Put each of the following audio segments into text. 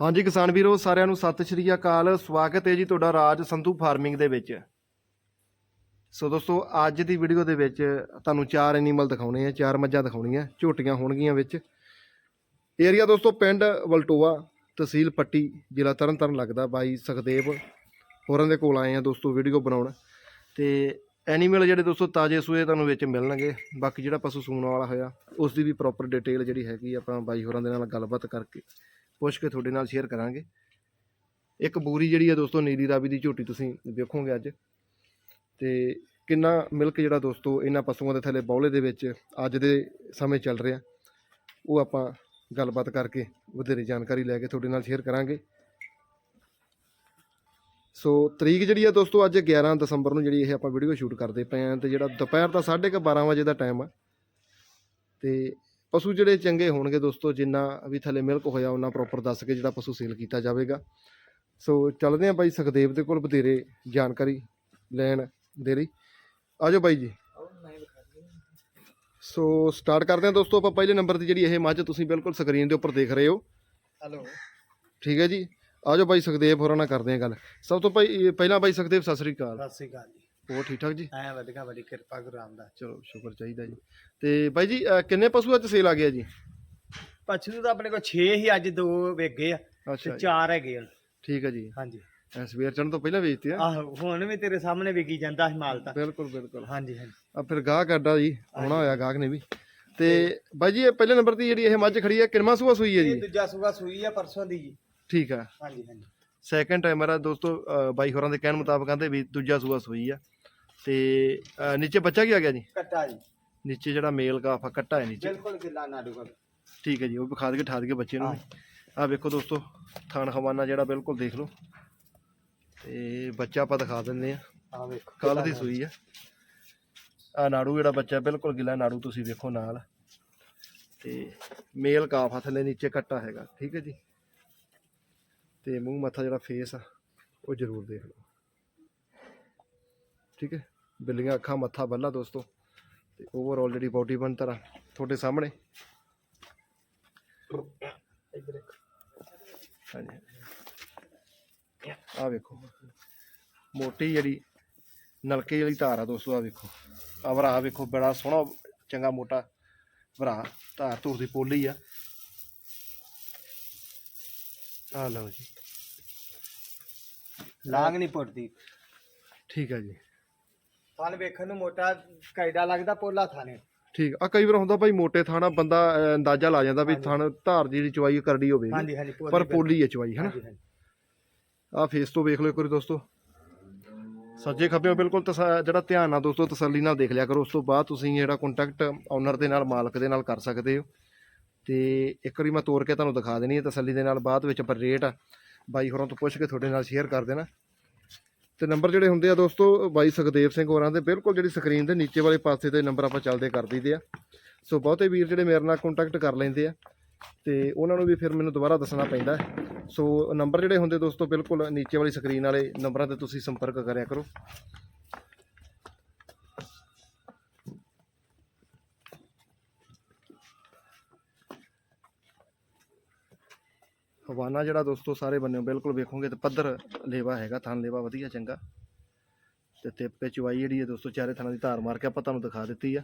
ਹਾਂਜੀ ਕਿਸਾਨ ਵੀਰੋ, ਸਾਰਿਆਂ ਨੂੰ ਸਤਿ ਸ਼੍ਰੀ ਅਕਾਲ। ਸਵਾਗਤ ਹੈ ਜੀ ਤੁਹਾਡਾ ਰਾਜ ਸੰਧੂ ਫਾਰਮਿੰਗ ਦੇ ਵਿੱਚ। ਸੋ ਦੋਸਤੋ, ਅੱਜ ਦੀ ਵੀਡੀਓ ਦੇ ਵਿੱਚ ਤੁਹਾਨੂੰ ਚਾਰ ਐਨੀਮਲ ਦਿਖਾਉਣੇ ਆ, ਚਾਰ ਮੱਝਾਂ ਦਿਖਾਉਣੀਆਂ, ਝੋਟੀਆਂ ਹੋਣਗੀਆਂ ਵਿੱਚ। ਏਰੀਆ ਦੋਸਤੋ, ਪਿੰਡ ਵਲਟੋਆ, ਤਹਿਸੀਲ ਪੱਟੀ, ਜ਼ਿਲ੍ਹਾ ਤਰਨਤਾਰਨ ਲੱਗਦਾ ਬਾਈ ਸੁਖਦੇਵ ਹੋਰਾਂ ਦੇ ਕੋਲ ਆਏ ਆ ਦੋਸਤੋ ਵੀਡੀਓ ਬਣਾਉਣ। ਤੇ ਐਨੀਮਲ ਜਿਹੜੇ ਦੋਸਤੋ, ਤਾਜ਼ੇ ਸੂਏ ਤੁਹਾਨੂੰ ਵਿੱਚ ਮਿਲਣਗੇ। ਬਾਕੀ ਜਿਹੜਾ ਪਸ਼ੂ ਸੂਣ ਵਾਲਾ ਹੋਇਆ, ਉਸ ਦੀ ਵੀ ਪ੍ਰੋਪਰ ਡਿਟੇਲ ਜਿਹੜੀ ਹੈਗੀ ਆਪਾਂ ਬਾਈ ਹੋਰਾਂ ਦੇ ਨਾਲ ਗੱਲਬਾਤ ਕਰਕੇ। ਪੁੱਛ ਕੇ ਤੁਹਾਡੇ ਨਾਲ ਸ਼ੇਅਰ ਕਰਾਂਗੇ। ਇੱਕ ਬੂਰੀ ਜਿਹੜੀ ਹੈ ਦੋਸਤੋ, ਨੀਲੀ ਰਾਵੀ ਦੀ ਝੋਟੀ ਤੁਸੀਂ ਵੇਖੋਗੇ ਅੱਜ। ਤੇ ਕਿੰਨਾ ਮਿਲਕ ਜਿਹੜਾ ਦੋਸਤੋ, ਇਹਨਾਂ ਪਸ਼ੂਆਂ ਦੇ ਥੱਲੇ ਬੌਲੇ ਦੇ ਵਿੱਚ ਅੱਜ ਦੇ ਸਮੇਂ ਚੱਲ ਰਿਹਾ। ਉਹ ਆਪਾਂ ਗੱਲਬਾਤ ਕਰਕੇ ਵਧੇਰੇ ਜਾਣਕਾਰੀ ਲੈ ਕੇ ਤੁਹਾਡੇ ਨਾਲ ਸ਼ੇਅਰ ਕਰਾਂਗੇ। ਸੋ ਤਰੀਕ ਜਿਹੜੀ ਆ ਦੋਸਤੋ, ਅੱਜ 11 ਦਸੰਬਰ ਨੂੰ ਜਿਹੜੀ ਇਹ ਆਪਾਂ ਵੀਡੀਓ ਸ਼ੂਟ ਕਰਦੇ ਪਏ ਆਂ ਤੇ ਜਿਹੜਾ ਦੁਪਹਿਰ ਦਾ 12:30 ਵਜੇ ਦਾ ਟਾਈਮ ਆ। ਤੇ ਪਸ਼ੂ ਜਿਹੜੇ ਚੰਗੇ ਹੋਣਗੇ ਦੋਸਤੋ ਜਿੰਨਾ ਵੀ ਥੱਲੇ ਮਿਲਕ ਹੋਇਆ ਉਹਨਾਂ ਪ੍ਰੋਪਰ ਦੱਸ ਕੇ ਜਿਹੜਾ ਪਸ਼ੂ ਸੇਲ ਕੀਤਾ ਜਾਵੇਗਾ। ਸੋ ਚੱਲਦੇ ਆਂ ਬਾਈ ਸੁਖਦੇਵ ਦੇ ਕੋਲ ਬਥੇਰੇ ਜਾਣਕਾਰੀ ਲੈਣ ਦੇ ਲਈ। ਆਜੋ ਬਾਈ ਜੀ। ਸੋ ਸਟਾਰਟ ਕਰਦੇ ਹਾਂ ਦੋਸਤੋ ਆਪਾਂ ਪਹਿਲੇ ਨੰਬਰ ਦੀ ਜਿਹੜੀ ਇਹ ਮੱਝ ਤੁਸੀਂ ਬਿਲਕੁਲ ਸਕਰੀਨ ਦੇ ਉੱਪਰ ਦੇਖ ਰਹੇ ਹੋ। ਹੈਲੋ ਠੀਕ ਹੈ ਜੀ। ਆਜੋ ਬਾਈ ਸੁਖਦੇਵ ਹੋਰਾਂ ਨਾਲ ਕਰਦੇ ਹਾਂ ਗੱਲ। ਸਭ ਤੋਂ ਪਹਿਲਾਂ ਬਾਈ ਸੁਖਦੇਵ ਸਤਿ ਸ੍ਰੀ ਅਕਾਲ। ਸਤਿ ਸ੍ਰੀ ਅਕਾਲ ਜੀ। ਹੋਰ ਠੀਕ ਠਾਕ ਜੀ? ਐ ਵਧੀਆ ਬੜੀ ਕਿਰਪਾ ਗੁਰੂ ਰਾਮਦਾਸ ਚਲੋ ਸ਼ੁਕਰ ਚਾਹੀਦਾ ਜੀ। ਤੇ ਬਾਈ ਜੀ ਅਹ ਕਿੰਨੇ ਪਸ਼ੂ ਅੱਜ ਸੇਲ ਆ ਗਿਆ ਜੀ? ਪਛੂ ਤਾਂ ਆਪਣੇ ਕੋਲ 6 ਹੀ ਅੱਜ ਦੋ ਵੇਗੇ ਆ ਤੇ ਜੀ, ਚਾਰ ਹੈਗੇ ਆ। ਠੀਕ ਹੈ ਜੀ। ਹਾਂਜੀ। ਐ ਸਵੇਰ ਚੜਨ ਤੋਂ ਪਹਿਲਾਂ ਵੇਚਤੇ ਆ? ਆਹੋ ਹੁਣ ਵੀ ਤੇਰੇ ਸਾਹਮਣੇ ਵਿਕੀ ਜਾਂਦਾ ਸੀ ਮਾਲ ਤਾਂ। ਬਿਲਕੁਲ ਬਿਲਕੁਲ। ਹਾਂਜੀ ਹਾਂਜੀ। ਆ ਫਿਰ ਗਾਹਕ ਅੱਡਾ ਜੀ ਆਉਣਾ ਹੋਇਆ ਗਾਹਕ ਨੇ ਵੀ। ਤੇ ਬਾਈ ਜੀ ਇਹ ਪਹਿਲੇ ਨੰਬਰ ਦੀ ਜਿਹੜੀ ਇਹ ਮੱਝ ਖੜੀ ਹੈ ਕਿੰਨਵਾਂ ਸੂਆ ਸੂਈ ਹੈ ਇਹ ਜੀ ਦੂਜਾ ਸੂਗਾ ਸੂਈ ਆ ਪਰਸੋਂ ਦੀ ਜੀ। ਠੀਕ ਆ। ਹਾਂਜੀ ਹਾਂਜੀ। ਸੈਕੰਡ ਟਾਈਮਰ ਆ ਦੋਸਤੋ ਬਾਈ ਹੋਰਾਂ ਦੇ ਕਹਿਣ ਮੁਤਾਬਕ ਕਹਿੰਦੇ ਵੀ ਦੂਜਾ ਸੂਆ ਸੂਈ ਆ। ਤੇ ਨੀਚੇ ਬੱਚਾ ਕੀ ਆ ਗਿਆ ਜੀ? ਕੱਟਾ ਜੀ। ਨੀਚੇ ਜਿਹੜਾ ਮੇਲ ਕਾਫਾ ਕੱਟਾ ਹੈ ਨੀਚੇ। ਬਿਲਕੁਲ ਗਿੱਲਾ ਨਾੜੂ ਕੋਲ ਠੀਕ ਹੈ ਜੀ ਉਹ ਵਿਖਾ ਦੇ ਠਾ ਦੇ ਬੱਚੇ ਨੂੰ ਆ ਵੇਖੋ ਦੋਸਤੋ ਥਾਣ ਹਵਾਨਾ ਜਿਹੜਾ ਬਿਲਕੁਲ ਦੇਖ ਲਓ। ਤੇ ਬੱਚਾ ਆਪਾਂ ਦਿਖਾ ਦਿੰਦੇ ਆ ਆ ਵੇਖੋ ਕੱਲ ਦੀ ਸੂਈ ਆ। ਆ ਨਾੜੂ ਜਿਹੜਾ ਬੱਚਾ ਬਿਲਕੁਲ ਗਿੱਲਾ ਨਾੜੂ ਤੁਸੀਂ ਵੇਖੋ ਨਾਲ। ਤੇ ਮੇਲ ਕਾਫ ਆ ਥੱਲੇ ਨੀਚੇ ਕੱਟਾ ਹੈਗਾ ਠੀਕ ਹੈ ਜੀ। ਤੇ ਮੂੰਹ ਮੱਥਾ ਜਿਹੜਾ ਫੇਸ ਆ ਉਹ ਜ਼ਰੂਰ ਦੇਖ ਲਓ। ਠੀਕ ਹੈ। ਬਿੱਲੀਆਂ ਅੱਖਾਂ ਮੱਥਾ ਬੱਲਾ ਦੋਸਤੋ। ਤੇ ਓਵਰਆਲ ਜਿਹੜੀ ਬਾਡੀ ਬਣਤਰ ਆ ਤੁਹਾਡੇ ਸਾਹਮਣੇ। ਹਾਂਜੀ। ਆ ਵੇਖੋ। ਮੋਟੀ ਜਿਹੜੀ ਨਲਕੇ ਵਾਲੀ ਧਾਰ ਆ ਦੋਸਤੋ ਆ ਵੇਖੋ। ਆ ਭਰਾ ਵੇਖੋ ਬੜਾ ਸੋਹਣਾ ਚੰਗਾ ਮੋਟਾ ਭਰਾ ਧਾਰ ਧੂਰ ਦੀ ਪੋਲੀ ਆ। ਆ ਲਓ ਜੀ। ਲਾਂਗ ਨਹੀਂ ਪੁੱਟਦੀ। ਠੀਕ ਆ ਜੀ। ਥਣ ਵੇਖਣ ਨੂੰ ਮੋਟਾ ਕਾਇਦਾ ਲੱਗਦਾ ਪੋਲਾ ਥਾਣੇ। ਠੀਕ ਆ ਕਈ ਵਾਰ ਹੁੰਦਾ ਭਾਈ ਮੋਟੇ ਥਾਣਾ ਬੰਦਾ ਅਹ, ਅੰਦਾਜ਼ਾ ਲਾ ਜਾਂਦਾ ਵੀ ਥਣ ਧਾਰ ਦੀ ਜਿਹੜੀ ਚਵਾਈ ਹੋਵੇ। ਹਾਂਜੀ ਹਾਂਜੀ ਪਰ ਪੋਲੀ ਹੈ ਚਵਾਈ ਹਾਂਜੀ ਹਾਂਜੀ। ਆ ਫੇਸ ਤੋਂ ਵੇਖ ਲਓ ਇੱਕ ਵਾਰੀ ਦੋਸਤੋ। ਸੱਜੇ ਖੱਬੇ ਬਿਲਕੁਲ ਤਸਾ- ਜਿਹੜਾ ਧਿਆਨ ਨਾਲ ਦੋਸਤੋ ਤਸੱਲੀ ਨਾਲ ਦੇਖ ਲਿਆ ਕਰੋ ਉਸ ਤੋਂ ਬਾਅਦ ਤੁਸੀਂ ਜਿਹੜਾ ਕੰਟੈਕਟ ਓਨਰ ਦੇ ਨਾਲ ਮਾਲਕ ਦੇ ਨਾਲ ਕਰ ਸਕਦੇ ਹੋ। ਤੇ ਇੱਕ ਵਾਰੀ ਮੈਂ ਤੋੜ ਕੇ ਤੁਹਾਨੂੰ ਦਿਖਾ ਦੇਣੀ ਹੈ ਤਸੱਲੀ ਦੇ ਨਾਲ ਬਾਅਦ ਵਿੱਚ ਪਰ ਰੇਟ ਬਾਈ ਹੋਰਾਂ ਤੋਂ ਪੁੱਛ ਕੇ ਤੁਹਾਡੇ ਨਾਲ ਸ਼ੇਅਰ ਕਰ ਦੇਣਾ। ਤੇ ਨੰਬਰ ਜਿਹੜੇ ਹੁੰਦੇ ਆ ਦੋਸਤੋ, ਬਾਈ ਸੁਖਦੇਵ ਸਿੰਘ ਹੋਰਾਂ ਦੇ, ਬਿਲਕੁਲ ਜਿਹੜੀ ਸਕਰੀਨ ਦੇ ਨੀਚੇ ਵਾਲੇ ਪਾਸੇ ਤੇ ਨੰਬਰ ਆਪਾਂ ਚੱਲਦੇ ਕਰ ਦਈਦੇ ਆ। ਸੋ ਬਹੁਤੇ ਵੀਰ ਜਿਹੜੇ ਮੇਰੇ ਨਾਲ ਕੰਟੈਕਟ ਕਰ ਲੈਂਦੇ ਆ, ਤੇ ਉਹਨਾਂ ਨੂੰ ਵੀ ਫਿਰ ਮੈਨੂੰ ਦੁਬਾਰਾ ਦੱਸਣਾ ਪੈਂਦਾ ਸੋ ਨੰਬਰ ਜਿਹੜੇ ਹੁੰਦੇ ਦੋਸਤੋ, ਬਿਲਕੁਲ ਨੀਚੇ ਵਾਲੀ ਸਕਰੀਨ ਵਾਲੇ ਨੰਬਰਾਂ ਤੇ ਤੁਸੀਂ ਸੰਪਰਕ ਕਰਿਆ ਕਰੋ। ਹਵਾਨਾ ਜਿਹੜਾ ਦੋਸਤੋ ਸਾਰੇ ਬੰਨਿਓ ਬਿਲਕੁਲ ਵੇਖੋਗੇ ਤੇ ਪੱਧਰ ਲੇਵਾ ਹੈਗਾ ਥਣ ਲੇਵਾ ਵਧੀਆ ਚੰਗਾ। ਤੇ ਤਿੱਪੇ ਚਵਾਈ ਜਿਹੜੀ ਹੈ ਦੋਸਤੋ ਚਾਰੇ ਥਣਾਂ ਦੀ ਧਾਰ ਮਾਰ ਕੇ ਆਪਾਂ ਤੁਹਾਨੂੰ ਦਿਖਾ ਦਿੱਤੀ ਆ।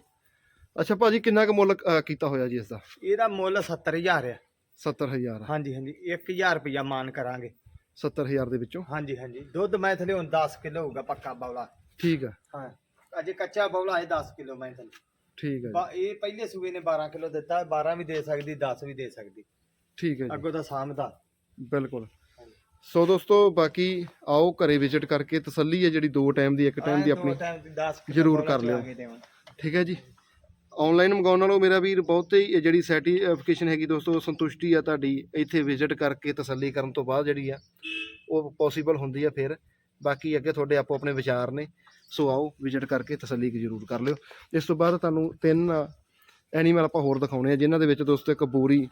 ਅੱਛਾ ਭਾਜੀ ਕਿੰਨਾ ਕੁ ਮੁੱਲ ਅ, ਕੀਤਾ ਹੋਇਆ ਜੀ ਇਸ ਦਾ ਇਹਦਾ ਮੁੱਲ 70000 ਆ। 70000 ਹਾਂਜੀ ਹਾਂਜੀ 1000 ਰੁਪਇਆ ਮਾਨ ਕਰਾਂਗੇ। 70000 ਦੇ ਵਿੱਚੋਂ? ਹਾਂਜੀ ਹਾਂਜੀ ਦੁੱਧ ਮੈਂ ਥਲੇ ਹੁਣ 10 ਕਿਲੋ ਹੋਊਗਾ ਪੱਕਾ ਬੌਲਾ। ਠੀਕ ਆ। ਹਾਂ ਅਜੇ ਕੱਚਾ ਬੌਲਾ ਹੈ 10 ਕਿਲੋ ਮੈਂ ਥਲੇ। ਠੀਕ ਜੀ। ਬਾ ਇਹ ਪਹਿਲੇ ਸੂਏ ਨੇ 12 ਕਿਲੋ ਦਿੱਤਾ 12 ਵੀ ਦੇ ਸਕਦੀ 10 ਵੀ ਦੇ ਸਕਦੀ। ਠੀਕ ਹੈ ਜੀ। ਅੱਗੋਂ ਤਾਂ ਸਾਹਮਦਾ ਬਿਲਕੁਲ। ਸੋ ਦੋਸਤੋ ਬਾਕੀ ਆਓ ਘਰੇ ਵਿਜ਼ਿਟ ਕਰਕੇ ਤਸੱਲੀ ਹੈ ਜਿਹੜੀ ਦੋ ਟਾਈਮ ਦੀ ਇੱਕ ਟਾਈਮ ਦੀ ਆਪਣੀ ਜ਼ਰੂਰ ਕਰ ਲਿਓ। ਠੀਕ ਹੈ ਜੀ। ਆਨਲਾਈਨ ਮੰਗਾਉਣ ਨਾਲੋਂ ਮੇਰਾ ਵੀਰ ਬਹੁਤ ਹੀ ਜਿਹੜੀ ਸਰਟੀਫਿਕੇਸ਼ਨ ਹੈਗੀ ਦੋਸਤੋ ਸੰਤੁਸ਼ਟੀ ਆ ਤੁਹਾਡੀ। ਇੱਥੇ ਵਿਜ਼ਿਟ ਕਰਕੇ ਤਸੱਲੀ ਕਰਨ ਤੋਂ ਬਾਅਦ ਜਿਹੜੀ ਆ ਉਹ ਪੋਸੀਬਲ ਹੁੰਦੀ ਆ ਫਿਰ। ਬਾਕੀ ਅੱਗੇ ਤੁਹਾਡੇ ਆਪੋ ਆਪਣੇ ਵਿਚਾਰ ਨੇ। ਸੋ ਆਓ ਵਿਜ਼ਿਟ ਕਰਕੇ ਤਸੱਲੀ ਜ਼ਰੂਰ ਕਰ ਲਿਓ। ਇਸ ਤੋਂ ਬਾਅਦ ਤੁਹਾਨੂੰ ਤਿੰਨ ਐਨੀਮਲ ਆਪਾਂ ਹੋਰ ਦਿਖਾਉਣੇ ਆ ਜਿਨ੍ਹਾਂ ਦੇ ਵਿੱਚ ਦੋਸਤੋ ਇੱਕ ਬੋਰੀ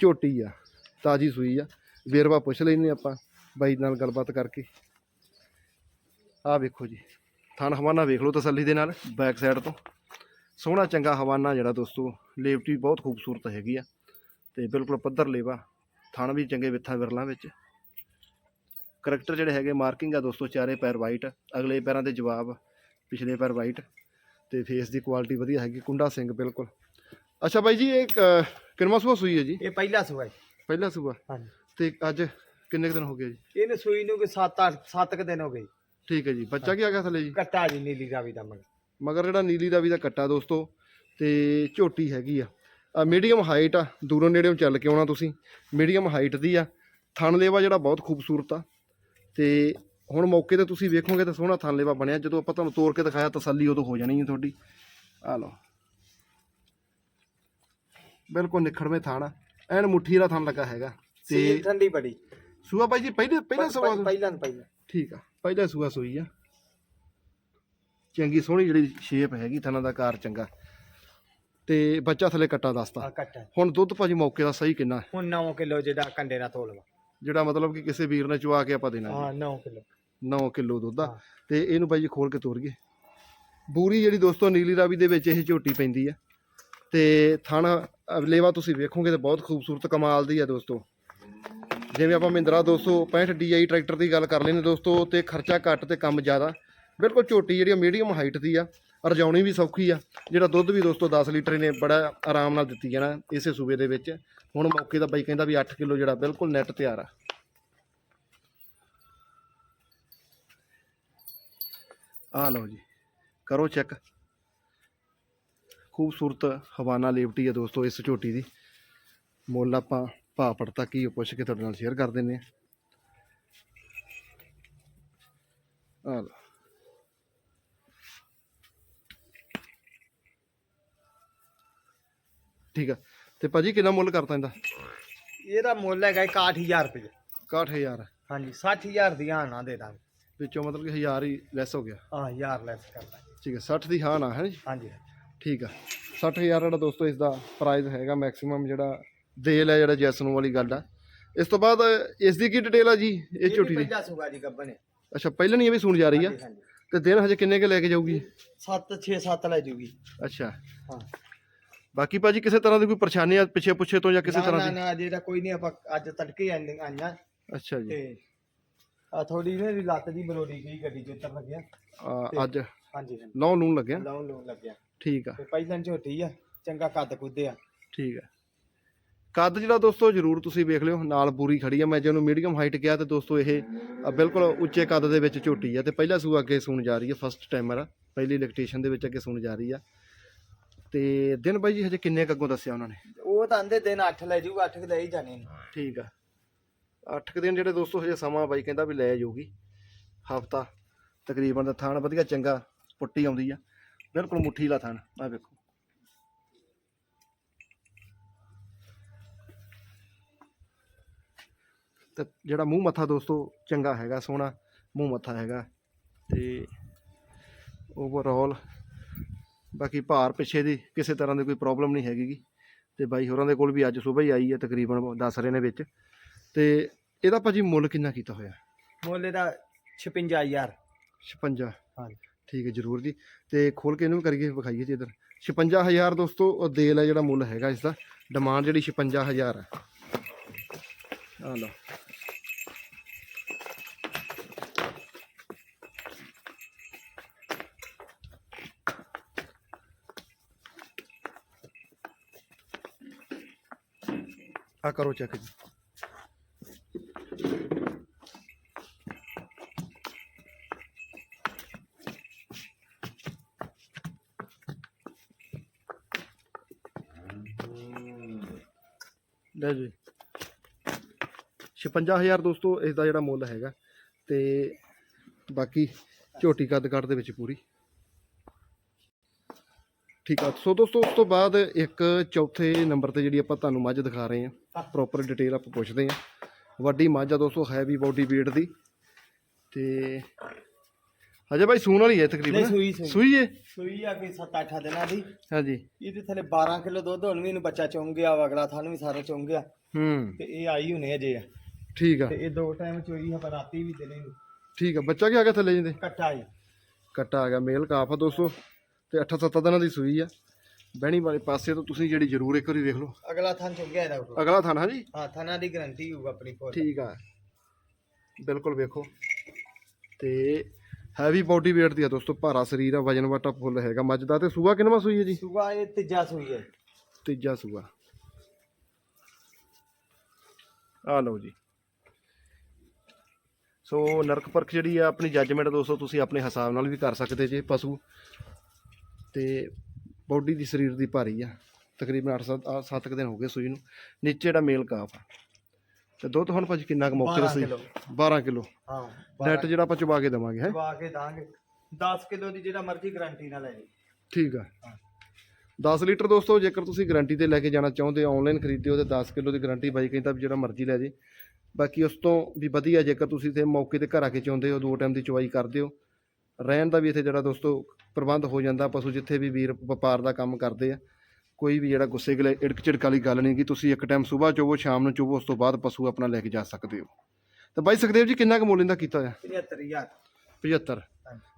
ਝੋਟੀ ਆ ਤਾਜੀ ਸੂਈ ਆ। ਵੇਰਵਾ ਪੁੱਛ ਲੈਨੇ ਆਪਾਂ ਬਾਈ ਨਾਲ ਗੱਲਬਾਤ ਕਰਕੇ। ਆਹ ਵੇਖੋ ਜੀ ਥਣ ਹਵਾਨਾ ਵੇਖ ਲਓ ਤਸੱਲੀ ਦੇ ਨਾਲ ਬੈਕ ਸਾਈਡ ਤੋਂ। ਸੋਹਣਾ ਚੰਗਾ ਹਵਾਨਾ ਜਿਹੜਾ ਦੋਸਤੋ ਲੇਵਟੀ ਬਹੁਤ ਖੂਬਸੂਰਤ ਹੈਗੀ ਆ ਤੇ ਬਿਲਕੁਲ ਪੱਧਰ ਲੇਵਾ ਥਣ ਵੀ ਚੰਗੇ ਵਿੱਥਾ ਵਿਰਲਾਂ ਵਿੱਚ। ਕਰੈਕਟਰ ਜਿਹੜੇ ਹੈਗੇ ਮਾਰਕਿੰਗ ਆ ਦੋਸਤੋ ਚਾਰੇ ਪੈਰ ਵਾਈਟ ਅਗਲੇ ਪੈਰਾਂ ਦੇ ਜਵਾਬ ਪਿਛਲੇ ਪੈਰ ਵਾਈਟ ਤੇ ਫੇਸ ਦੀ ਕੁਆਲਿਟੀ ਵਧੀਆ ਹੈਗੀ ਕੁੰਡਾ ਸਿੰਘ ਬਿਲਕੁਲ। ਅੱਛਾ ਬਾਈ ਜੀ ਇਹ ਕਿੰਨਵਾਂ ਸੂਆ ਸੂਈ ਹੈ ਜੀ? ਇਹ ਪਹਿਲਾ ਸੂਆ ਜੀ ਪਹਿਲਾ ਸੂਆ। ਹਾਂਜੀ। ਤੇ ਅੱਜ ਕਿੰਨੇ ਕੁ ਦਿਨ ਹੋ ਗਏ ਜੀ? ਇਹਨੂੰ ਸੂਈ ਨੂੰ ਕੋਈ 7 8 7 ਕ ਦਿਨ ਹੋ ਗਏ। ਠੀਕ ਹੈ ਜੀ। ਬੱਚਾ ਕੀ ਆ ਗਿਆ ਥੱਲੇ ਜੀ? ਕੱਟਾ ਜੀ ਨੀਲੀ ਰਾਵੀ ਦਾ ਮਗਰ ਮਗਰ ਜਿਹੜਾ ਨੀਲੀ ਦਾ ਵੀ ਦਾ ਕੱਟਾ ਦੋਸਤੋ ਤੇ ਝੋਟੀ ਹੈਗੀ ਆ। ਆ ਮੀਡੀਅਮ ਹਾਈਟ ਆ ਦੂਰੋਂ ਨੇੜੇੋਂ ਚੱਲ ਕੇ ਆਉਣਾ ਤੁਸੀਂ। ਮੀਡੀਅਮ ਹਾਈਟ ਦੀ ਆ। ਥਣ ਲੇਵਾ ਜਿਹੜਾ ਬਹੁਤ ਖੂਬਸੂਰਤ ਆ। ਤੇ ਹੁਣ ਮੌਕੇ ਤੇ ਤੁਸੀਂ ਵੇਖੋਗੇ ਤਾਂ ਸੋਹਣਾ ਥਣ ਲੇਵਾ ਬਣਿਆ। ਜਦੋਂ ਆਪਾਂ ਤੁਹਾਨੂੰ ਤੋੜ ਕੇ ਦਿਖਾਇਆ ਤਸੱਲੀ ਉਦੋਂ ਹੋ ਜਾਣੀ ਹੈ ਤੁਹਾਡੀ। ਆ ਲਓ। ਬਿਲਕੁਲ ਨਿਖੜਵੇਂ ਥਣ ਆ। ਐਨ ਮੁੱਠੀ ਦਾ ਥਣ ਲੱਗਾ ਹੈਗਾ। ਸੀਲ ਤੇ ਠੰਡੀ ਬੜੀ। ਸੂਆ ਬਾਈ ਜੀ ਪਹਿਲੇ ਪਹਿਲਾ ਸਵਾ ਪਹਿਲਾਂ ਪਹਿਲਾਂ। ਠੀਕ ਆ ਪਹਿਲਾ ਸੂਆ ਸੂਈ ਆ। ਚੰਗੀ ਸੋਹਣੀ ਜਿਹੜੀ ਸ਼ੇਪ ਹੈਗੀ ਥਣਾ ਦਾ ਆਕਾਰ ਚੰਗਾ। ਤੇ ਬੱਚਾ ਥੱਲੇ ਕੱਟਾ ਆ ਕੱਟਾ। ਹੁਣ ਦੁੱਧ ਭਾਜੀ ਮੌਕੇ ਦਾ ਸਹੀ ਕਿੰਨਾ? ਹੈ? ਹੁਣ 9 ਕਿਲੋ ਜਿਹੜਾ ਕੰਡੇ ਨਾਲ ਤੋਲਵਾ ਜਿਹੜਾ ਮਤਲਬ ਕਿ ਕਿਸੇ ਵੀਰ ਨੇ ਚਵਾ ਕੇ ਆਪਾਂ ਦੇਣਾ ਹਾਂ 9 ਕਿਲੋ। 9 ਕਿਲੋ ਦੁੱਧ ਆ। ਹਾਂ। ਤੇ ਇਹਨੂੰ ਭਾਈ ਜੀ ਖੋਲ ਕੇ ਤੋਰੀਏ। ਬੂਰੀ ਜਿਹੜੀ ਦੋਸਤੋ ਨੀਲੀ ਰਾਵੀ ਦੇ ਵਿੱਚ ਇਹ ਝੋਟੀ ਪੈਂਦੀ ਆ। ਤੇ ਥਣ ਲੇਵਾ ਤੁਸੀਂ ਵੇਖੋਗੇ ਤੇ ਬਹੁਤ ਖੂਬਸੂਰਤ ਕਮਾਲ ਦੀ ਆ ਦੋਸਤੋ। ਜਿਵੇਂ ਆਪਾਂ ਮਹਿੰਦਰਾ 265 DI ਟਰੈਕਟਰ ਦੀ ਗੱਲ ਕਰ ਲੈਂਦੇ ਦੋਸਤੋ, ਤੇ ਖਰਚਾ ਘੱਟ ਤੇ ਕੰਮ ਜ਼ਿਆਦਾ। ਬਿਲਕੁਲ ਝੋਟੀ ਜਿਹੜੀ ਮੀਡੀਅਮ ਹਾਈਟ ਦੀ ਆ, ਰਜਾਉਣੀ ਵੀ ਸੌਖੀ ਆ, ਜਿਹੜਾ ਦੁੱਧ ਵੀ ਦੋਸਤੋ 10 ਲੀਟਰ ਨੇ ਬੜਾ ਆਰਾਮ ਨਾਲ ਦਿੱਤੀ ਜਾਣਾ ਇਸੇ ਸੂਬੇ ਦੇ ਵਿੱਚ। ਹੁਣ ਮੌਕੇ ਦਾ ਬਾਈ ਕਹਿੰਦਾ ਵੀ 8 ਕਿਲੋ ਜਿਹੜਾ ਬਿਲਕੁਲ ਨੈਟ ਤਿਆਰ ਆ। ਆ ਲਓ ਜੀ, ਕਰੋ ਚੈੱਕ ਖੂਬਸੂਰਤ ਹਵਾਨਾ ਲੇਵਟੀ ਹੈ ਦੋਸਤੋ ਇਸ ਝੋਟੀ ਦੀ। ਮੁੱਲ ਆਪਾਂ ਭਾਅ ਪੜਤਾ ਕੀ ਉਹ ਪੁੱਛ ਕੇ ਤੁਹਾਡੇ ਨਾਲ ਸ਼ੇਅਰ ਕਰ ਦਿੰਨੇ ਆ ਆ ਠੀਕ ਆ। ਤੇ ਭਾਜੀ ਕਿੰਨਾ ਮੁੱਲ ਕਰਤਾ ਇਹਦਾ? ਇਹਦਾ ਮੁੱਲ ਹੈਗਾ 61000 ਰੁਪਏ। 61000 ਹਾਂਜੀ 60000 ਦੀ ਹਾਂ ਨਾ ਦੇ ਦਾਂਗੇ। ਵਿੱਚੋਂ ਮਤਲਬ ਕਿ 1000 ਹੀ ਲੈਸ ਹੋ ਗਿਆ। ਹਾਂ 1000 ਲੈਸ ਕਰ ਦਾਂਗੇ ਠੀਕ ਹੈ 60 ਦੀ ਹਾਂ ਨਾ ਹੈ ਜੀ? ਹਾਂਜੀ ਠੀਕ ਆ। 60000 ਜਿਹੜਾ ਦੋਸਤੋ ਇਸ ਦਾ ਪ੍ਰਾਈਸ ਹੈਗਾ ਮੈਕਸਿਮਮ ਜਿਹੜਾ ਦੇਲ ਹੈ ਜਿਹੜਾ ਜੈਸਨ ਵਾਲੀ ਗੱਲ ਆ। ਇਸ ਤੋਂ ਬਾਅਦ ਇਸ ਦੀ ਕੀ ਡਿਟੇਲ ਆ ਜੀ ਇਹ ਝੋਟੀ ਦੀ? ਪਹਿਲਾ ਸੂਆ ਜੀ ਗੱਬਨ ਅੱਛਾ ਪਹਿਲਾਂ ਨਹੀਂ ਇਹ ਵੀ ਸੁਣ ਜਾ ਰਹੀ ਆ? ਤੇ ਦਿਨ ਹਜੇ ਕਿੰਨੇ ਕੇ ਲੈ ਕੇ ਜਾਊਗੀ? 7 6 7 ਲੈ ਜੂਗੀ। ਅੱਛਾ। ਹਾਂ। ਬਾਕੀ ਭਾਜੀ ਕਿਸੇ ਤਰ੍ਹਾਂ ਦੀ ਕੋਈ ਪਰੇਸ਼ਾਨੀ ਆ ਪਿੱਛੇ ਪੁੱਛੇ ਤੋਂ ਜਾਂ ਕਿਸੇ ਨਾ, ਤਰ੍ਹਾਂ ਨਾ ਦੀ? ਨਾ ਜਿਹੜਾ ਕੋਈ ਨਹੀਂ ਆਪਾਂ ਅੱਜ ਤੜਕੇ ਆਂਦੇ ਆਈਆਂ। ਅੱਛਾ ਜੀ। ਤੇ ਆ ਥੋੜੀ ਨੇ ਵੀ ਲੱਤ ਦੀ ਬਰੋੜੀ ਗਈ ਗੱਡੀ ਚ ਉੱਤਰ ਲੱਗਿਆ। ਆ, ਅੱਜ? ਹਾਂਜੀ ਹਾਂਜੀ। ਨੌ ਨੂੰ ਲੱਗਿਆ? ਲਾਉਣ ਲੂਣ ਲੱਗਿਆ। ਠੀਕ ਆ। ਤੇ ਪਹਿਲਾਂ ਝੋਟੀ ਆ। ਚੰਗਾ ਕੱਦ ਕੁੱਦਿਆ ਠੀਕ ਆ। ਕੱਦ ਜਿਹੜਾ ਦੋਸਤੋ ਜਰੂਰ ਤੁਸੀਂ ਵੇਖ ਲਿਓ ਨਾਲ ਪੂਰੀ ਖੜੀ ਆ। ਮੈਂ ਜਿਹਨੂੰ ਮੀਡੀਅਮ ਹਾਈਟ ਕਿਹਾ ਤੇ ਦੋਸਤੋ ਇਹ ਆ ਬਿਲਕੁਲ ਉੱਚੇ ਕੱਦ ਦੇ ਵਿੱਚ ਝੋਟੀ ਆ ਤੇ ਪਹਿਲਾ ਸੂ ਅੱਗੇ ਸੁਣ ਜਾ ਰਹੀ ਹੈ ਫਸਟ ਟਾਈਮਰ ਆ। ਪਹਿਲੀ ਇਲੈਕਟ੍ਰੀਸ਼ਨ ਦੇ ਵਿੱਚ ਅੱਗੇ ਸੁਣ ਜਾ ਰਹੀ ਆ। ਤੇ ਦਿਨ ਬਾਈ ਜੀ ਹਜੇ ਕਿੰਨੇ ਕੁ ਅੱਗੋਂ ਦੱਸਿਆ ਉਹਨਾਂ ਨੇ? ਉਹ ਤਾਂ ਆਂਦੇ ਦਿਨ 8 ਲੈ ਜੂਗਾ 8 ਲੈ ਹੀ ਜਾਣੇ ਨੇ। ਠੀਕ ਆ। 8 ਦਿਨ ਜਿਹੜੇ ਦੋਸਤੋ ਹਜੇ ਸਮਾਂ ਬਾਈ ਕਹਿੰਦਾ ਵੀ ਲੈ ਜਾਊਗੀ ਹਫਤਾ ਤਕਰੀਬਨ ਦਾ ਥਾਣ ਵਧੀਆ ਚੰਗਾ ਪੁੱਟੀ ਆਉਂਦੀ ਆ। ਬਿਲਕੁਲ ਮੁੱਠੀ ਲਾ ਥਾਣ ਆ ਵੇਖੋ। ਤੇ ਜਿਹੜਾ ਮੂੰਹ ਮੱਥਾ ਦੋਸਤੋ ਚੰਗਾ ਹੈਗਾ ਸੋਹਣਾ ਮੂੰਹ ਮੱਥਾ ਹੈਗਾ। ਤੇ ਓਵਰਆਲ ਬਾਕੀ ਭਾਰ ਪਿੱਛੇ ਦੀ ਕਿਸੇ ਤਰ੍ਹਾਂ ਦੀ ਕੋਈ ਪ੍ਰੋਬਲਮ ਨਹੀਂ ਹੈਗੀ ਤੇ ਬਾਈ ਹੋਰਾਂ ਦੇ ਕੋਲ ਵੀ ਅੱਜ ਸਵੇਰ ਹੀ ਆਈ ਹੈ ਤਕਰੀਬਨ ਦੱਸ ਰਹੇ ਨੇ ਵਿੱਚ। ਤੇ ਇਹਦਾ ਭਾਜੀ ਮੁੱਲ ਕਿੰਨਾ ਕੀਤਾ ਹੋਇਆ? ਮੁੱਲ ਦਾ 56000 56 ਹਾਂਜੀ। ਠੀਕ ਹੈ ਜਰੂਰ ਜੀ। ਤੇ ਖੋਲ ਕੇ ਇਹਨੂੰ ਵੀ ਕਰੀਏ ਵਿਖਾਈਏ ਜੀ ਇਧਰ। 56000 ਦੋਸਤੋ ਉਹ ਦੇਲ ਹੈ ਜਿਹੜਾ ਮੁੱਲ ਹੈਗਾ ਇਸ ਦਾ ਡਿਮਾਂਡ ਜਿਹੜੀ 56000 ਹੈ। ਆ ਲਓ। ਆ ਕਰੋ ਚੈੱਕ ਜੀ। ਲੈ ਜੀ 56000 ਦੋਸਤੋ, ਇਸ ਦਾ ਜਿਹੜਾ ਮੁੱਲ ਹੈਗਾ ਤੇ ਬਾਕੀ ਝੋਟੀ ਕੱਦ ਕੱਦ ਦੇ ਵਿੱਚ ਪੂਰੀ। ਠੀਕ ਆ। ਸੋ ਦੋਸਤੋ ਉਸ ਤੋਂ ਬਾਅਦ ਇੱਕ ਚੌਥੇ ਨੰਬਰ ਤੇ ਜਿਹੜੀ ਆਪਾਂ ਤੁਹਾਨੂੰ ਮੱਝ ਦਿਖਾ ਰਹੇ ਹਾਂ ਪ੍ਰੋਪਰ ਡਿਟੇਲ ਆਪਾਂ ਪੁੱਛਦੇ ਹਾਂ। ਵੱਡੀ ਮੱਝ ਆ ਦੋਸਤੋ ਹੈਵੀ ਬੋਡੀ weight ਦੀ। ਤੇ ਹਜੇ ਭਾਈ ਸੂਣ ਵਾਲੀ ਹੈ ਤਕਰੀਬਨ? ਸੂਈ ਹੈ? ਸੂਈ ਆ ਕੋਈ 7-8 ਦਿਨਾਂ ਦੀ। ਹਾਂਜੀ। ਇਹਦੇ ਥੱਲੇ 12 ਕਿਲੋ ਦੁੱਧ ਹੁਣ ਵੀ ਇਹਨੂੰ ਬੱਚਾ ਚੁੰਗ ਗਿਆ ਵਾ ਅਗਲਾ ਥਾਨੂੰ ਵੀ ਸਾਰਾ ਚੁੰਗ ਗਿਆ। ਹੂੰ। ਤੇ ਇਹ ਆਈ ਹੁਣੇ ਅਜੇ ਆ। ਠੀਕ ਆ। ਤੇ ਇਹ ਦੋ ਟਾਈਮ ਚੋਈ ਆ ਪਰ ਰਾਤੀ ਵੀ ਦਿਨੇ ਵੀ। ਠੀਕ ਆ। ਬੱਚਾ ਕੀ ਆ ਗਿਆ ਥੱਲੇ ਜਿੰਦੇ ਕੱਟਾ ਜੀ। ਕੱਟਾ ਆ ਗਿਆ ਮੇਲ ਕਾਫ ਆ ਦੋਸਤੋ। ਤੇ 8-7 ਦਿਨਾਂ ਦੀ ਸੂਈ ਆ। ਬਹਿਣੀ ਵਾਲੇ ਪਾਸੇ ਤੋਂ ਤੁਸੀਂ ਜਿਹੜੀ ਜ਼ਰੂਰ ਇੱਕ ਵਾਰੀ ਵੇਖ ਲਓ। ਅਗਲਾ ਥਣ ਚੁੱਕ ਗਿਆ ਇਹਦਾ ਉਰੋਂ। ਅਗਲਾ ਥਾਣਾ ਜੀ? ਹਾਂ ਥਣਾ ਦੀ ਗਾਰੰਟੀ ਹੋਊ ਆਪਣੀ ਫੁੱਲ ਠੀਕ ਆ। ਬਿਲਕੁਲ ਵੇਖੋ। ਤੇ ਹੈਵੀ ਬਾਡੀ weight ਦੀ ਆ ਦੋਸਤੋ ਭਾਰਾ ਸਰੀਰ ਆ ਵਜਨ ਵਾਟਾ ਫੁੱਲ ਹੈਗਾ। ਮੱਝ ਦਾ ਤੇ ਸੂਆ ਕਿੰਨਵਾ ਸੂਈ ਹੈ ਜੀ? ਸੂਆ ਇਹ ਤੀਜਾ ਸੂਈ ਹੈ। ਤੀਜਾ ਸੂਆ। ਆ ਲਓ ਜੀ। ਸੋ ਨਰਕ ਪਰਖ ਜਿਹੜੀ ਆ ਆਪਣੀ ਜੱਜਮੈਂਟ ਦੋਸਤੋ ਤੁਸੀਂ ਆਪਣੇ ਹਿਸਾਬ ਨਾਲ ਵੀ ਕਰ ਸਕਦੇ ਜੇ ਪਸ਼ੂ। ਤੇ ਬਾਡੀ ਦੀ ਸਰੀਰ ਦੀ ਭਾਰੀ ਆ। ਤਕਰੀਬਨ 8 7 ਦਿਨ ਹੋ ਗਏ ਸੂਈ ਨੂੰ। ਨੀਚੇ ਜਿਹੜਾ ਮੇਲ ਕਾਫ ਆ। ਤੇ ਦੁੱਧ ਹੁਣ ਭਾਜੀ ਕਿੰਨਾ ਕੁ ਮੌਕੇ 12 ਸੀ ਕਿਲੋ। 12 ਕਿਲੋ। ਹਾਂ ਨੈਟ ਜਿਹੜਾ ਆਪਾਂ ਚੁਬਾ ਕੇ ਦੇਵਾਂਗੇ ਹੈ? ਚਵਾ ਕੇ ਦਾਂਗੇ। 10 ਕਿਲੋ ਦੀ ਜਿਹੜਾ ਮਰਜ਼ੀ ਗਾਰੰਟੀ ਨਾਲ ਲੈ ਜੀ ਠੀਕ ਆ। ਹਾਂ। 10 ਲੀਟਰ ਦੋਸਤੋ ਜੇਕਰ ਤੁਸੀਂ ਗਾਰੰਟੀ ਤੇ ਲੈ ਕੇ ਜਾਣਾ ਚਾਹੁੰਦੇ ਹੋ ਆਨਲਾਈਨ ਖਰੀਦਦੇ ਹੋ ਤੇ 10 ਕਿਲੋ ਦੀ ਗਾਰੰਟੀ ਬਾਈ ਕਹਿੰਦਾ ਵੀ ਜਿਹੜਾ ਮਰਜ਼ੀ ਲੈ ਜੇ। ਬਾਕੀ ਉਸ ਤੋਂ ਵੀ ਵਧੀਆ ਜੇਕਰ ਤੁਸੀਂ ਤੇ ਮੌਕੇ ਤੇ ਘਰ ਆ ਕੇ ਚਾਹੁੰਦੇ ਹੋ ਦੋ ਟਾਈਮ ਦੀ ਚਵਾਈ ਕਰਦੇ ਹੋ ਰਹਿਣ ਦਾ ਵੀ ਇੱਥੇ ਜਿਹੜਾ ਦੋਸਤੋ ਪ੍ਰਬੰਧ ਹੋ ਜਾਂਦਾ ਪਸ਼ੂ ਜਿੱਥੇ ਵੀ ਵੀਰ ਵਪਾਰ ਦਾ ਕੰਮ ਕਰਦੇ ਆ। ਕੋਈ ਵੀ ਜਿਹੜਾ ਗੁੱਸੇ ਗਲੇ ਇੜਕ ਝਿੜਕ ਵਾਲੀ ਗੱਲ ਨਹੀਂ ਕਿ ਤੁਸੀਂ ਇੱਕ ਟਾਈਮ ਸਵੇਰ ਚੋਵੋ ਸ਼ਾਮ ਨੂੰ ਚੋਵੋ ਉਸ ਤੋਂ ਬਾਅਦ ਪਸ਼ੂ ਆਪਣਾ ਲੈ ਕੇ ਜਾ ਸਕਦੇ ਹੋ। ਤਾਂ ਬਾਈ ਸੁਖਦੇਵ ਜੀ ਕਿੰਨਾ ਕੁ ਮੁੱਲ ਇਹਦਾ ਕੀਤਾ ਆ 75000 75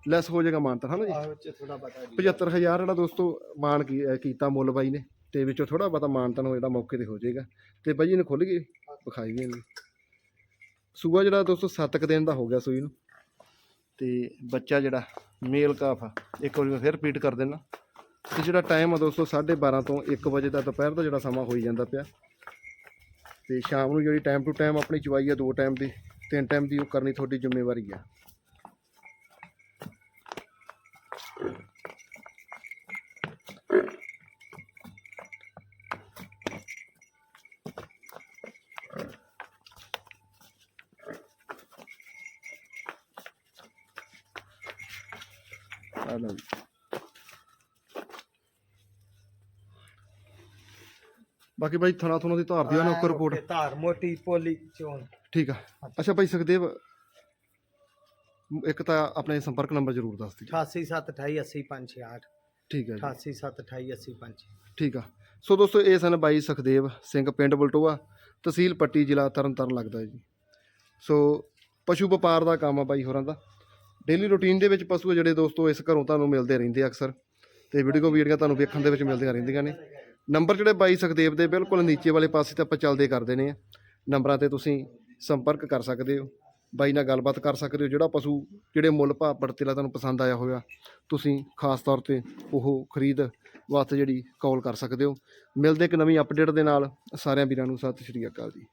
ਲੈਸ ਹੋ ਜਾਏਗਾ ਮਾਨਤਾ ਹਨਾ ਜੀ? ਥੋੜਾ ਜੀ। 75000 ਜਿਹੜਾ ਦੋਸਤੋ ਮਾਨ ਕੀਤਾ ਮੁੱਲ ਬਾਈ ਨੇ। ਤੇ ਵਿੱਚੋਂ ਥੋੜਾ ਬਹੁਤਾ ਮਾਨਤਨ ਜਿਹੜਾ ਮੌਕੇ ਤੇ ਹੋ ਜਾਏਗਾ। ਤੇ ਬਾਈ ਇਹਨੂੰ ਖੁੱਲ ਗਏ ਵਿਖਾਈ ਗਏ ਇਹਨੂੰ ਸੂਆ ਜਿਹੜਾ ਦੋਸਤੋ 7 ਕੁ ਦਿਨ ਦਾ ਹੋ ਗਿਆ ਸੂਈ ਨੂੰ। ਤੇ ਬੱਚਾ ਜਿਹੜਾ ਮੇਲ ਕਾਫ ਆ, ਇੱਕ ਵਾਰੀ ਮੈਂ ਫਿਰ ਰਿਪੀਟ ਕਰ ਦਿੰਦਾ ਤੇ ਜਿਹੜਾ ਟਾਈਮ ਆ ਦੋਸਤੋ 12:30 ਤੋਂ 1 ਵਜੇ ਦਾ ਦੁਪਹਿਰ ਦਾ ਜਿਹੜਾ ਸਮਾਂ ਹੋਈ ਜਾਂਦਾ ਪਿਆ। ਤੇ ਸ਼ਾਮ ਨੂੰ ਜਿਹੜੀ ਟਾਈਮ ਟੂ ਟਾਈਮ ਆਪਣੀ ਚਵਾਈ ਆ, ਦੋ ਟਾਈਮ ਦੀ, ਤਿੰਨ ਟਾਈਮ ਦੀ ਉਹ ਕਰਨੀ ਤੁਹਾਡੀ ਜ਼ਿੰਮੇਵਾਰੀ ਆ। ਆ ਲਓ ਬਾਕੀ ਬਾਈ ਥਣਾ ਥਣਾ ਦੀ ਧਾਰ ਦੀ ਆ ਨਾ ਉੱਪਰ ਰਿਪੋਰਟ ਧਾਰ ਮੋਟੀ ਪੋਲੀ ਚੋਣ। ਠੀਕ ਆ। ਅੱਛਾ ਭਾਈ ਸੁਖਦੇਵ ਇੱਕ ਤਾਂ ਆਪਣੇ ਸੰਪਰਕ ਨੰਬਰ ਜ਼ਰੂਰ ਦੱਸ ਦਿਓ। 8828288568 ਠੀਕ ਹੈ ਜੀ। 8878288568 ਠੀਕ ਆ। ਸੋ ਦੋਸਤੋ ਇਹ ਸਨ ਬਾਈ ਸੁਖਦੇਵ ਸਿੰਘ ਪਿੰਡ ਬਲਟੋਆ ਤਹਿਸੀਲ ਪੱਟੀ ਜ਼ਿਲ੍ਹਾ ਤਰਨਤਾਰਨ ਲੱਗਦਾ ਜੀ। ਸੋ ਪਸ਼ੂ ਵਪਾਰ ਦਾ ਕੰਮ ਆ ਬਾਈ ਹੋਰਾਂ ਦਾ। ਡੇਲੀ ਰੁਟੀਨ ਦੇ ਵਿੱਚ ਪਸ਼ੂ ਆ ਜਿਹੜੇ ਦੋਸਤੋ ਇਸ ਘਰੋਂ ਤੁਹਾਨੂੰ ਮਿਲਦੇ ਰਹਿੰਦੇ ਆ ਅਕਸਰ ਤੇ ਵੀਡੀਓ ਵੀਡੀਓ ਤੁਹਾਨੂੰ ਵੇਖਣ ਦੇ ਵਿੱਚ ਮਿਲਦੀਆਂ ਰਹਿੰਦੀਆਂ ਨੇ। ਨੰਬਰ ਜਿਹੜੇ ਬਾਈ ਸੁਖਦੇਵ ਦੇ ਬਿਲਕੁਲ ਨੀਚੇ ਵਾਲੇ ਪਾਸੇ ਤੇ ਆਪਾਂ ਚੱਲਦੇ ਕਰਦੇ ਨੇ ਨੰਬਰਾਂ ਤੇ ਤੁਸੀਂ ਸੰਪਰਕ ਕਰ ਸਕਦੇ ਹੋ। ਬਾਈ ਨਾਲ ਗੱਲਬਾਤ ਕਰ ਸਕਦੇ ਹੋ ਜਿਹੜਾ ਪਸ਼ੂ ਜਿਹੜੇ ਮੁੱਲ ਭਾਅ ਪੜਤੇਲਾ ਤੁਹਾਨੂੰ ਪਸੰਦ ਆਇਆ ਹੋਇਆ ਤੁਸੀਂ ਖਾਸ ਤੌਰ ਤੇ ਉਹ ਖਰੀਦ ਵਾਸਤੇ ਜਿਹੜੀ ਕਾਲ ਕਰ ਸਕਦੇ ਹੋ। ਮਿਲਦੇ ਇੱਕ ਨਵੀਂ ਅਪਡੇਟ ਦੇ ਨਾਲ ਸਾਰਿਆਂ ਵੀਰਾਂ ਨੂੰ ਸਤਿ ਸ਼੍ਰੀ ਅਕਾਲ ਜੀ।